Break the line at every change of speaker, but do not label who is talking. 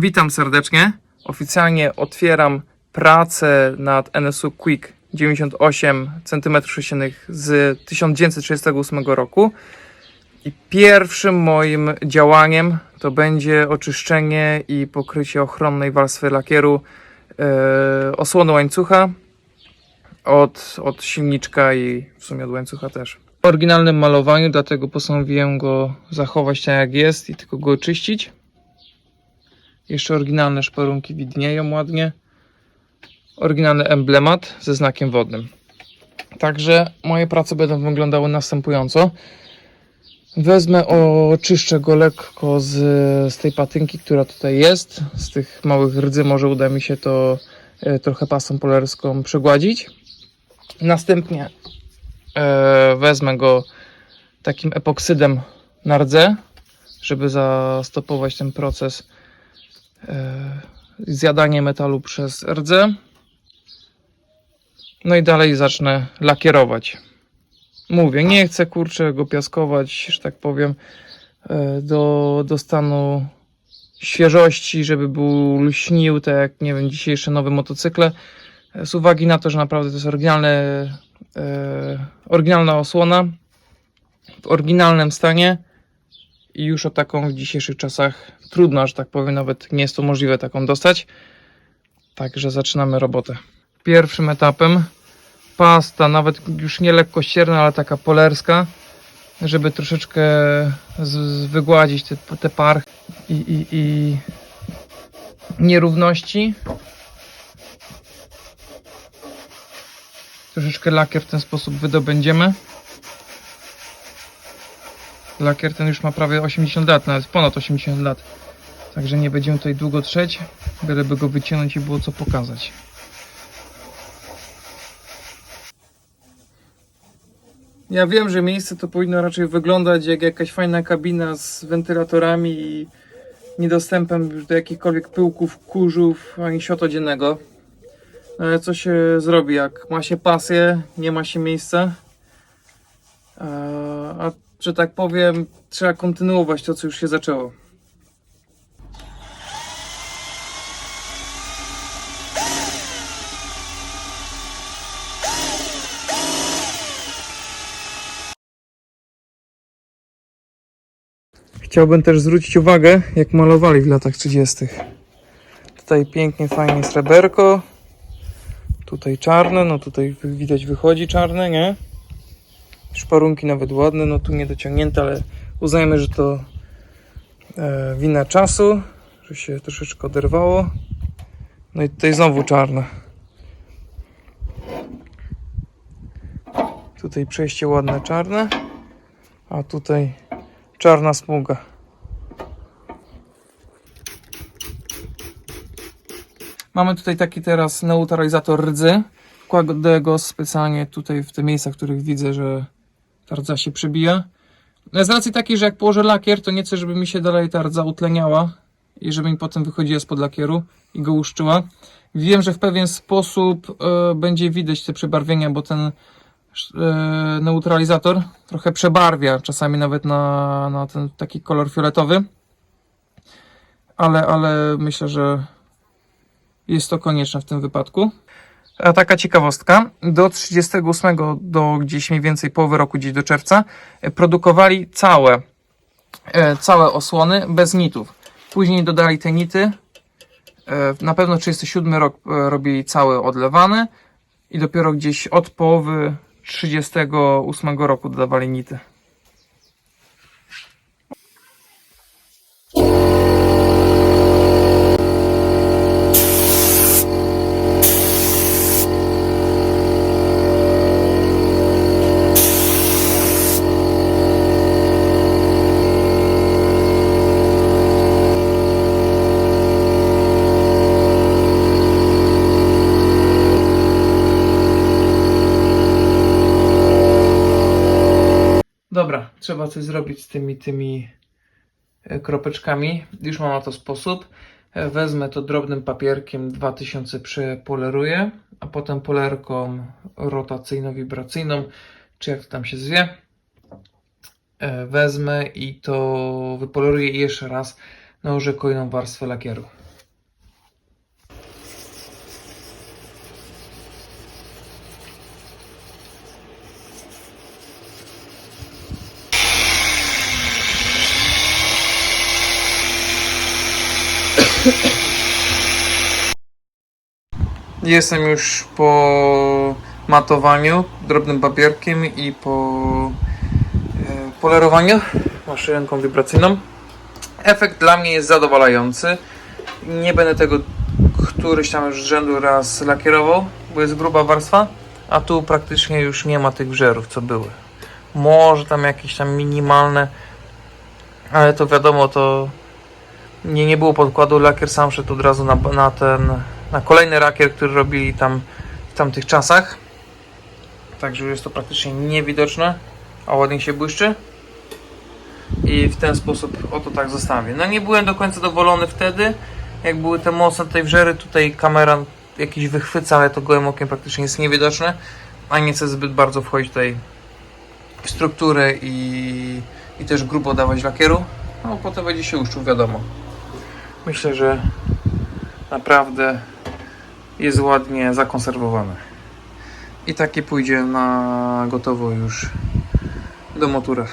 Witam serdecznie. Oficjalnie otwieram pracę nad NSU Quick 98 cm3 z 1938 roku. I pierwszym moim działaniem to będzie oczyszczenie i pokrycie ochronnej warstwy lakieru e, osłonu łańcucha od, od silniczka i w sumie od łańcucha też. W oryginalnym malowaniu, dlatego postanowiłem go zachować tak jak jest i tylko go oczyścić. Jeszcze oryginalne szparunki widnieją ładnie. Oryginalny emblemat ze znakiem wodnym. Także moje prace będą wyglądały następująco. Wezmę, oczyszczę go lekko z, z tej patynki, która tutaj jest. Z tych małych rdzy może uda mi się to e, trochę pasą polerską przegładzić. Następnie e, wezmę go takim epoksydem na rdze, żeby zastopować ten proces e, zjadania metalu przez rdze. No i dalej zacznę lakierować. Mówię, nie chcę kurczę go piaskować, że tak powiem, e, do, do stanu świeżości, żeby był lśnił, tak jak nie wiem, dzisiejsze nowe motocykle. E, Z uwagi na to, że naprawdę to jest oryginalne, e, oryginalna osłona w oryginalnym stanie i już o taką w dzisiejszych czasach trudno, że tak powiem, nawet nie jest to możliwe taką dostać. Także zaczynamy robotę. Pierwszym etapem pasta, nawet już nie lekko ścierna, ale taka polerska, żeby troszeczkę z, z wygładzić te, te par i, i, i nierówności. Troszeczkę lakier w ten sposób wydobędziemy. Lakier ten już ma prawie 80 lat, nawet ponad 80 lat. Także nie będziemy tutaj długo trzeć, byleby go wyciągnąć i było co pokazać. Ja wiem, że miejsce to powinno raczej wyglądać jak jakaś fajna kabina z wentylatorami i niedostępem już do jakichkolwiek pyłków, kurzów ani światła dziennego. No Ale co się zrobi, jak ma się pasję, nie ma się miejsca. A, że tak powiem, trzeba kontynuować to, co już się zaczęło. Chciałbym też zwrócić uwagę, jak malowali w latach 30. Tutaj pięknie, fajnie sreberko. Tutaj czarne, no tutaj widać wychodzi czarne, nie? Szparunki nawet ładne, no tu nie dociągnięte, ale uznajmy, że to e, wina czasu, że się troszeczkę oderwało. No i tutaj znowu czarne. Tutaj przejście ładne czarne, a tutaj czarna smuga. Mamy tutaj taki teraz neutralizator rdzy. Kładę go specjalnie tutaj w te miejsca, w których widzę, że ta rdza się przebija. Ale Z racji takiej, że jak położę lakier, to nie chcę, żeby mi się dalej ta rdza utleniała i żeby mi potem wychodziła spod lakieru i go łuszczyła. Wiem, że w pewien sposób e, będzie widać te przebarwienia, bo ten e, neutralizator trochę przebarwia, czasami nawet na, na ten taki kolor fioletowy. Ale, ale myślę, że jest to konieczne w tym wypadku. A taka ciekawostka, do 38 do gdzieś mniej więcej połowy roku, gdzieś do czerwca, e, produkowali całe, e, całe osłony bez nitów. Później dodali te nity. E, Na pewno 37 rok robili cały odlewany i dopiero gdzieś od połowy 38 roku dodawali nity. Dobra, trzeba coś zrobić z tymi tymi e, kropeczkami. Już mam na to sposób. E, Wezmę to drobnym papierkiem 2000 przepoleruję, a potem polerką rotacyjno-wibracyjną, czy jak to tam się zwie. E, Wezmę i to wypoleruję jeszcze raz nałożę kolejną warstwę lakieru. Jestem już po matowaniu drobnym papierkiem i po e, polerowaniu maszynką wibracyjną. Efekt dla mnie jest zadowalający. Nie będę tego któryś tam już z rzędu raz lakierował, bo jest gruba warstwa, a tu praktycznie już nie ma tych wżerów, co były. Może tam jakieś tam minimalne, ale to wiadomo, to nie, nie było podkładu, lakier sam szedł od razu na, na ten, na kolejny lakier, który robili tam w tamtych czasach. Także już jest to praktycznie niewidoczne, a ładnie się błyszczy. I w ten sposób oto tak zostawię. No nie byłem do końca zadowolony wtedy, jak były te mocne tutaj wżery, tutaj kamera jakiś wychwyca, ale to gołym okiem praktycznie jest niewidoczne, a nie chcę zbyt bardzo wchodzić tutaj w strukturę i, i też grubo dawać lakieru, no potem będzie się uszczuł, wiadomo. Myślę, że naprawdę jest ładnie zakonserwowane. I taki pójdzie na gotowo już do motura.